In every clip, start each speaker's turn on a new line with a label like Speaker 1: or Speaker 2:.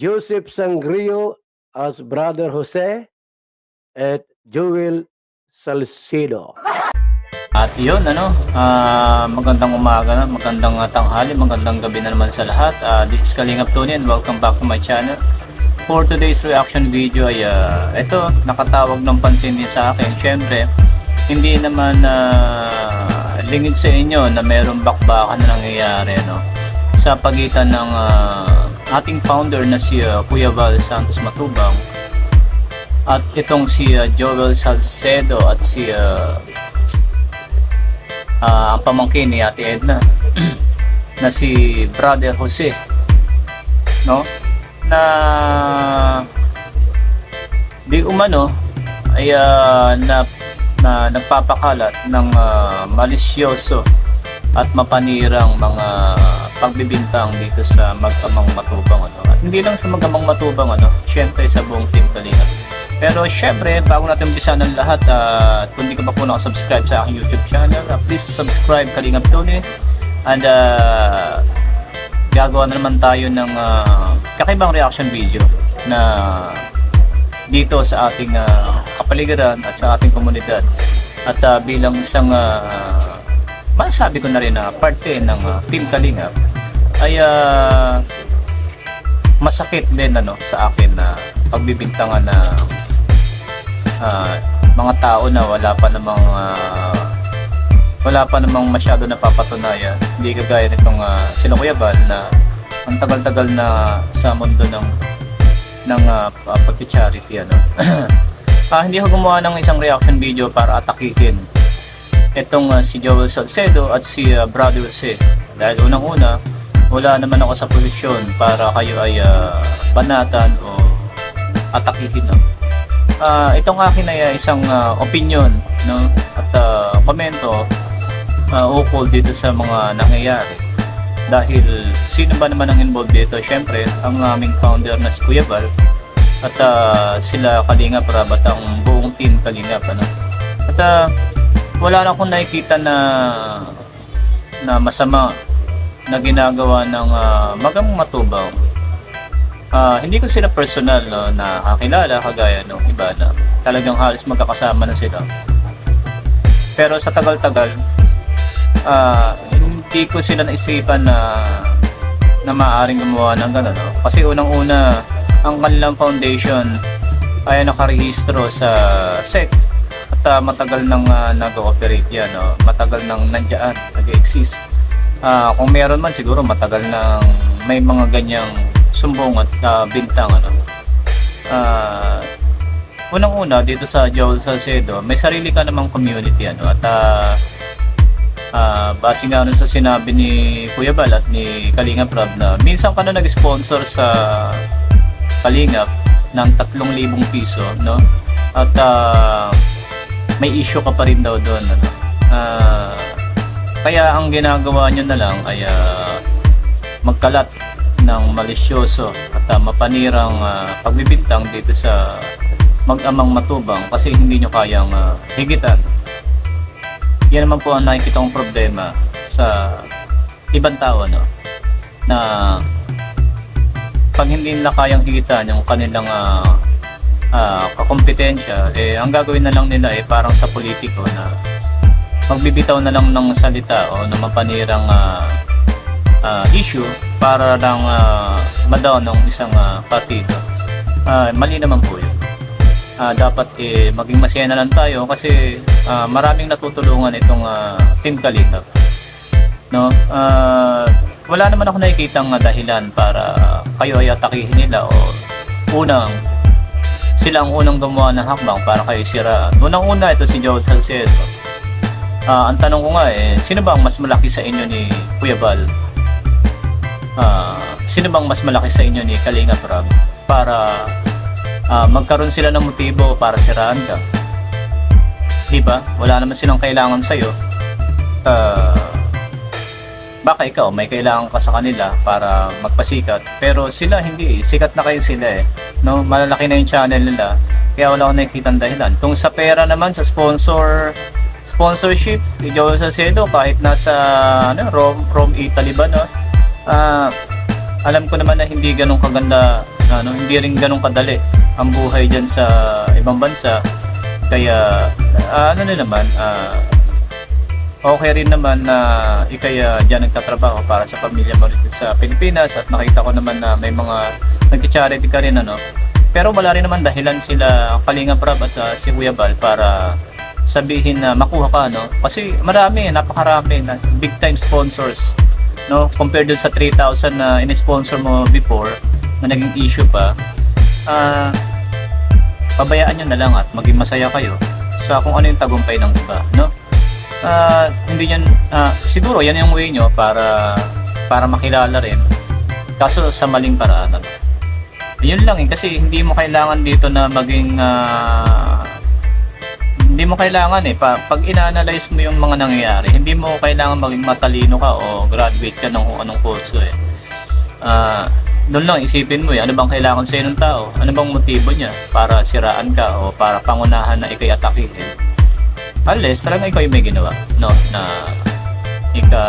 Speaker 1: Joseph Sangrio as Brother Jose at Joel Salcedo.
Speaker 2: At yun, ano, ah, magandang umaga, magandang ah, tanghali, magandang gabi na naman sa lahat. Ah, this is Kalingap Tony and welcome back to my channel. For today's reaction video ay ah, ito, nakatawag ng pansin din sa akin. Siyempre, hindi naman uh, lingid sa inyo na mayroong bakbakan na nangyayari no? sa pagitan ng ah, ating founder na si ah, Kuya Val Santos Matubang. At itong si ah, Joel Salcedo at si ah, ah, ang pamangkin ni Ate Edna na si Brother Jose no? Na di umano ay ah, na, na nagpapakalat ng ah, malisyoso at mapanirang mga pagbibintang dito sa mag-amang matubang ano. At hindi lang sa mag-amang matubang ano, syempre sa buong team Kalinga. Pero syempre, bago natin umpisa ng lahat, at kung di ka pa po nakasubscribe sa aking YouTube channel, ah, please subscribe Kalingap Tony. And uh, gagawa na naman tayo ng ah, kakaibang reaction video na dito sa ating ah, kapaligiran at sa ating komunidad. At ah, bilang isang uh, masasabi ko na rin na parte ng ah, Team Kalingap ay ah, masakit din ano sa akin na pagbibintangan na ah, mga tao na wala pa namang ah, wala pa namang masyado napapatunayan. Hindi kagaya nitong uh, sila Kuya Val na ang tagal-tagal na sa mundo ng ng uh, pag-charity ano. Ah, hindi ako gumawa ng isang reaction video para atakihin itong ah, si Joel Salcedo at si ah, Brother Jose. Dahil unang-una, wala naman ako sa posisyon para kayo ay ah, banatan o atakihin. No? Ah, itong akin ay ah, isang ah, opinion no? at ah, komento uh, ukol dito sa mga nangyayari. Dahil sino ba naman ang involved dito? Siyempre, ang aming founder na si Kuya Val at ah, sila Kalingap Rab at ang buong team Kalingap. Ano? At ah, wala na akong nakikita na na masama na ginagawa ng uh, magamang matubang. Ah, hindi ko sila personal no, na kakilala kagaya ng iba na talagang halos magkakasama na sila. Pero sa tagal-tagal, ah, hindi ko sila naisipan na na maaaring gumawa ng gano'n. No? Kasi unang-una, ang kanilang foundation ay nakarehistro sa SEC at ah, matagal nang uh, nag-ooperate yan. No? Matagal nang nandiyan, nag-exist. Ah, kung meron man siguro matagal nang may mga ganyang sumbong at ah, bintang. Ano? Ah, unang-una dito sa Joel Salcedo, may sarili ka namang community ano at ah, ah, base nga nun sa sinabi ni Kuya Bal at ni Kalingap Rob na minsan ka na nag-sponsor sa Kalingap ng 3,000 piso no at ah, may issue ka pa rin daw doon ano Ah, kaya ang ginagawa nyo na lang ay ah, magkalat ng malisyoso at ah, mapanirang ah, pagbibintang dito sa mag-amang matubang kasi hindi nyo kayang ah, higitan. Yan naman po ang nakikita problema sa ibang tao no na pag hindi nila kayang higitan yung kanilang ah, ah, kakompetensya eh ang gagawin na lang nila eh parang sa politiko na magbibitaw na lang ng salita o ng mapanirang ah, ah, issue para lang uh, madown ng isang ah, partido. Ah, mali naman po yun. Ah, dapat eh, maging masaya na lang tayo kasi ah, maraming natutulungan itong ah, Team Kalingap. No? Ah, wala naman ako nakikitang ah, dahilan para kayo ay atakihin nila o unang sila ang unang gumawa ng hakbang para kayo siraan. Unang-una ito si Joel Salcedo. Ah, ang tanong ko nga eh, sino ba ang mas malaki sa inyo ni Kuya Val? Ah, sino bang mas malaki sa inyo ni Kalinga Prab para ah, magkaroon sila ng motibo para siraan ka? Di ba? Wala naman silang kailangan sa iyo. baka ikaw may kailangan ka sa kanila para magpasikat pero sila hindi eh. sikat na kayo sila eh no malalaki na yung channel nila kaya wala akong nakikita dahilan kung sa pera naman sa sponsor sponsorship Joel Salcedo kahit nasa ano, Rome, Rome Italy ba no Ah, alam ko naman na hindi ganun kaganda Ano, hindi rin ganun kadali ang buhay diyan sa ibang bansa. Kaya ah, ano na naman, ah, okay rin naman na ikaya diyan nagtatrabaho para sa pamilya mo rin sa Pilipinas at nakita ko naman na may mga nag-charity ka rin ano. Pero wala rin naman dahilan sila Kalinga Prab at ah, si Kuya Bal para sabihin na makuha ka no? Kasi marami napakarami na big time sponsors no? Compared dun sa 3,000 na in-sponsor mo before na naging issue pa ah pabayaan nyo na lang at maging masaya kayo sa kung ano yung tagumpay ng iba no? Ah, hindi yan ah, siguro yan yung way nyo para para makilala rin. Kaso sa maling paraan ano. yun lang eh kasi hindi mo kailangan dito na maging ah, hindi mo kailangan eh. Pa, pag ina-analyze mo yung mga nangyayari hindi mo kailangan maging matalino ka o graduate ka ng anong kurso eh. Ah doon lang isipin mo eh ano bang kailangan sa ng tao? Ano bang motibo niya para siraan ka o para pangunahan na ikay atakihin? Unless talagang ikaw yung may ginawa no? Na ika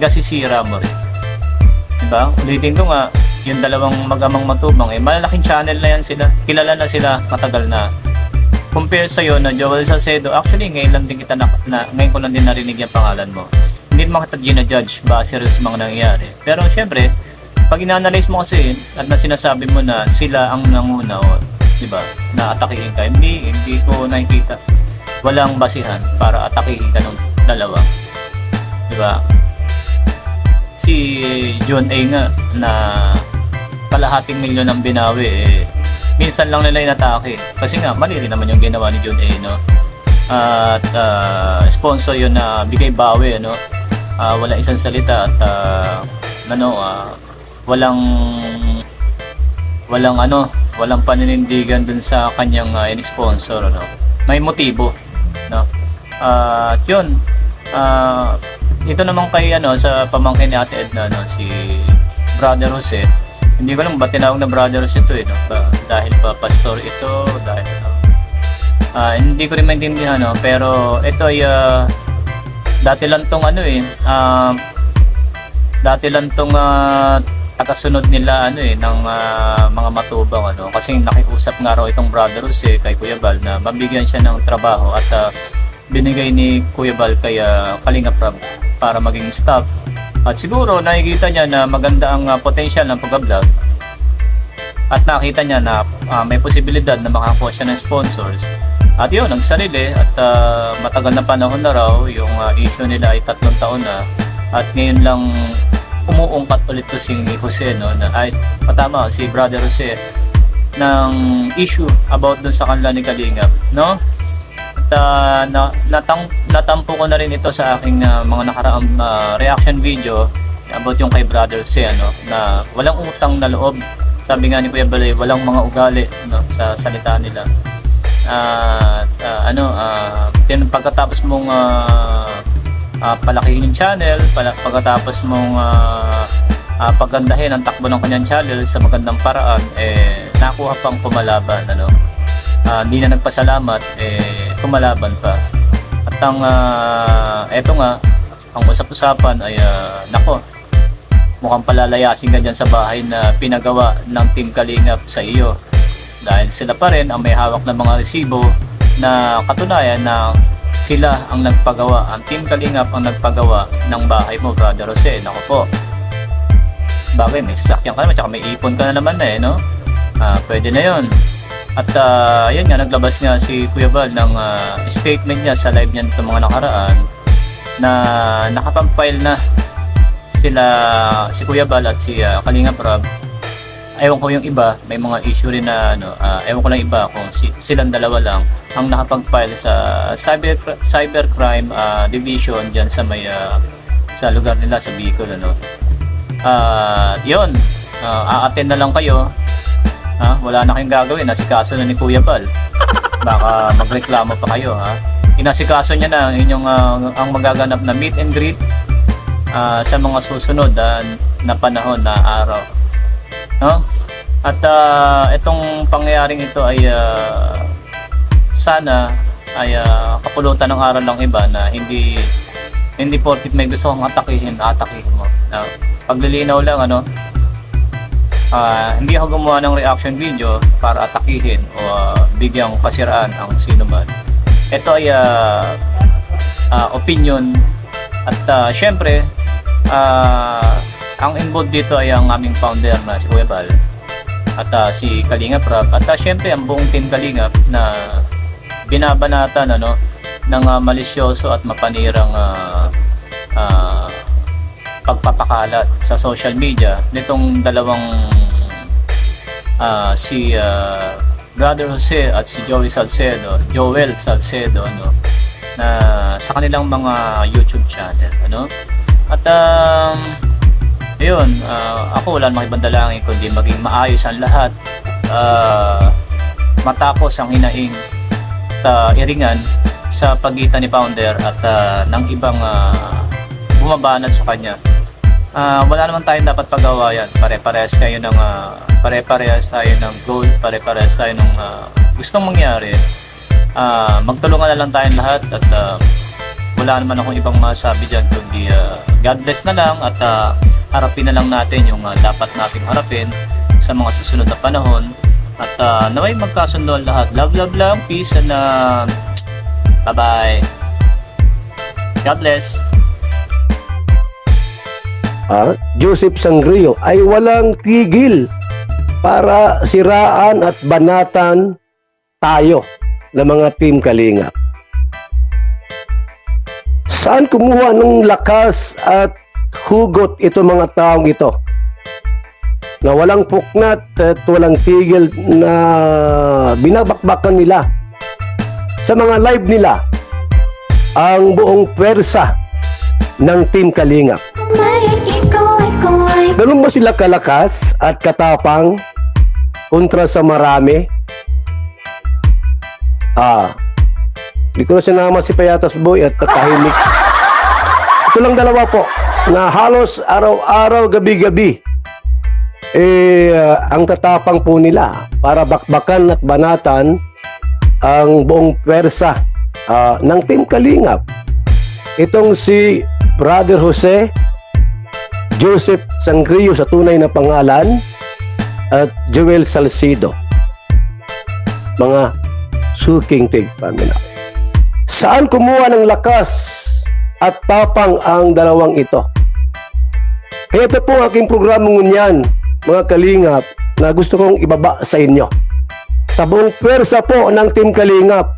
Speaker 2: ikasisira mo rin. Diba? Ulitin ko nga yung dalawang magamang matubang eh malalaking channel na yan sila. Kilala na sila matagal na compare sa na Joel Salcedo, actually ngayon lang din kita na, na ngayon ko lang din narinig yung pangalan mo. Hindi naman kita ginajudge base sa mga nangyayari. Pero syempre, pag ina-analyze mo kasi at na sinasabi mo na sila ang nanguna o, di ba, na atakihin ka, hindi, hindi ko nakikita. Walang basihan para atakihin ka ng dalawa. Di ba? Si John A nga na kalahating milyon ang binawi eh, minsan lang nila inatake. Kasi nga, mali rin naman yung ginawa ni John A, no? At ah, sponsor yun na bigay bawi, ano? Ah, wala isang salita at ah, ano, ah, walang walang ano, walang paninindigan dun sa kanyang uh, sponsor ano. May motibo, no? Ah, at yun, ah, ito naman kay ano sa pamangkin ni Ate Edna no, si Brother Jose hindi ko lang ba tinawag na brothers ito eh, no? Dahil ba pastor ito, dahil ano. Ah, hindi ko rin maintindihan, no? Pero ito ay ah, dati lang tong ano eh, ah, dati lang tong ah, tagasunod nila ano eh ng ah, mga matubang ano kasi nakiusap nga raw itong brother eh kay Kuya Bal na mabigyan siya ng trabaho at ah, binigay ni Kuya Bal kay ah, Kalinga Prab para maging staff at siguro nakikita niya na maganda ang uh, potential ng pag-vlog at nakita niya na ah, may posibilidad na makakuha siya ng sponsors. At yun, nagsarili at ah, matagal na panahon na raw yung ah, issue nila ay tatlong taon na. At ngayon lang umuungkat ulit to si Jose no na ay patama si brother Jose ng issue about dun sa kanila ni Kalingap no ah, na, natang, natampo ko na rin ito sa aking ah, mga nakaraang ah, reaction video about yung kay Brother C ano, na walang utang na loob. Sabi nga ni Kuya Balay, walang mga ugali no, sa salita nila. At ah, ano, uh, pagkatapos mong ah, ah, palakihin yung channel, pala, pagkatapos mong ah, ah, pagandahin ang takbo ng kanyang channel sa magandang paraan, eh, nakuha pang pumalaban. Ano? Ah, hindi na nagpasalamat, eh, kumalaban pa. At ang, ah, eto nga, ang usap-usapan ay, ah, nako, mukhang palalayasin ka dyan sa bahay na pinagawa ng Team Kalingap sa iyo. Dahil sila pa rin ang may hawak ng mga resibo na katunayan na sila ang nagpagawa, ang Team Kalingap ang nagpagawa ng bahay mo, Brother Jose. Nako po. Bagay, may sasakyan ka naman, tsaka may ipon ka na naman na eh, no? Ah, pwede na yon. At ah, yun nga, naglabas nga si Kuya Val ng ah, statement niya sa live niya nitong mga nakaraan na nakapag-file na sila si Kuya Bal at si ah, Kalinga Prab. Ewan ko yung iba, may mga issue rin na ano, ah, ewan ko lang iba kung si, silang dalawa lang ang nakapag-file sa cyber cybercrime ah, division diyan sa may ah, sa lugar nila sa Bicol ano. Ah, 'yon. Ah, a-attend na lang kayo. Ha? Wala na kayong gagawin, nasikaso na ni Kuya Bal. Baka magreklamo pa kayo, ha? Inasikaso niya na inyong ah, ang magaganap na meet and greet ah, sa mga susunod ah, na panahon na araw. No? At ah, itong pangyayaring ito ay ah, sana ay ah, kapulutan ng aral ng iba na hindi hindi porkit may gusto kang atakihin, atakihin mo. Na paglilinaw lang ano, Ah, hindi ako gumawa ng reaction video para atakihin o ah, bigyang kasiraan ang sino man. Ito ay ah, ah, opinion at ah, syempre ah, ang involved dito ay ang aming founder na si Kuya Bal at ah, si Kalingap Rob at ah, syempre ang buong team Kalingap na binabanatan ano ng ah, malisyoso at mapanirang ah, ah, pagpapakalat sa social media nitong dalawang ah, si ah, Brother Jose at si Joey Salcedo, Joel Salcedo no na sa kanilang mga YouTube channel ano? At um, yun ah, ako wala namang ibang dalangin kundi maging maayos ang lahat ah, matapos ang hinaing at ah, iringan sa pagitan ni founder at ah, ng ibang uh, bumabanat sa kanya Ah, wala naman tayong dapat pagawayan. Pare-parehas kayo ng ah, pare-parehas tayo ng goal, pare-parehas tayo ng ah, gustong mangyari. Ah, magtulungan na lang tayong lahat at ah, wala naman akong ibang masabi diyan kundi ah, God bless na lang at ah, harapin na lang natin yung ah, dapat nating harapin sa mga susunod na panahon. At ah, naway magkasundo ang lahat. Love, love lang. Peace and ah, bye-bye. God bless.
Speaker 1: Ah, Joseph Sangrio ay walang tigil para siraan at banatan tayo ng mga team Kalinga. Saan kumuha ng lakas at hugot ito mga taong ito? Na walang puknat at walang tigil na binabakbakan nila sa mga live nila ang buong pwersa ng Team Kalinga. Ganun ba sila kalakas at katapang kontra sa marami? Ah, hindi ko na sinama si Payatas Boy at tatahimik. Ito lang dalawa po na halos araw-araw, gabi-gabi eh ah, ang tatapang po nila para bakbakan at banatan ang buong pwersa ah, ng Team Kalingap. Itong si Brother Jose Joseph Sangrio sa tunay na pangalan at Joel Salcido. Mga suking tigpamina. Saan kumuha ng lakas at tapang ang dalawang ito? Kaya ito po ang aking programa ngunyan, mga kalingap, na gusto kong ibaba sa inyo. Sa buong pwersa po ng Team Kalingap,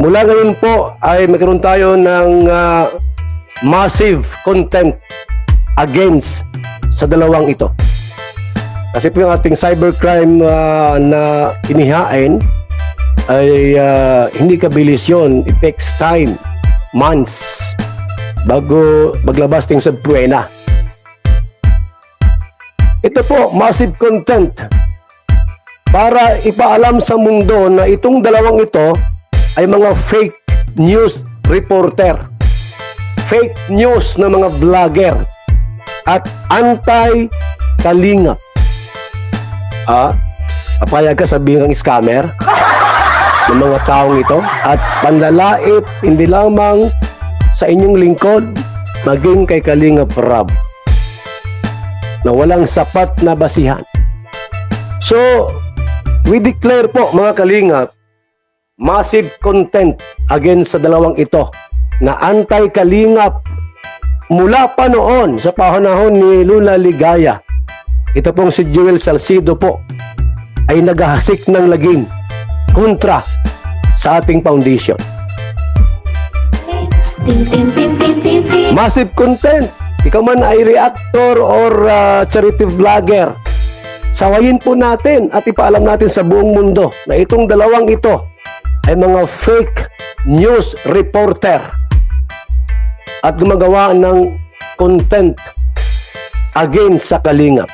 Speaker 1: Mula ngayon po ay magkaroon tayo ng ah, massive content against sa dalawang ito. Kasi po yung ating cybercrime ah, na inihain ay ah, hindi kabilis yun. It takes time, months, bago maglabas ting sa buwena. Ito po, massive content para ipaalam sa mundo na itong dalawang ito ay mga fake news reporter. Fake news na mga vlogger at anti-kalingap. Ah, papayag ka sabihin ng scammer ng mga taong ito at panlalait hindi lamang sa inyong lingkod maging kay Kalingap Rab na walang sapat na basihan. So, we declare po mga Kalingap massive content against sa dalawang ito na anti-kalingap mula pa noon sa panahon ni Lula Ligaya. Ito pong si Joel Salcido po ay naghahasik ng lagim kontra sa ating foundation. Massive content. Ikaw man ay reactor or uh, charity vlogger. Sawayin po natin at ipaalam natin sa buong mundo na itong dalawang ito ay mga fake news reporter at gumagawa ng content against sa kalingap.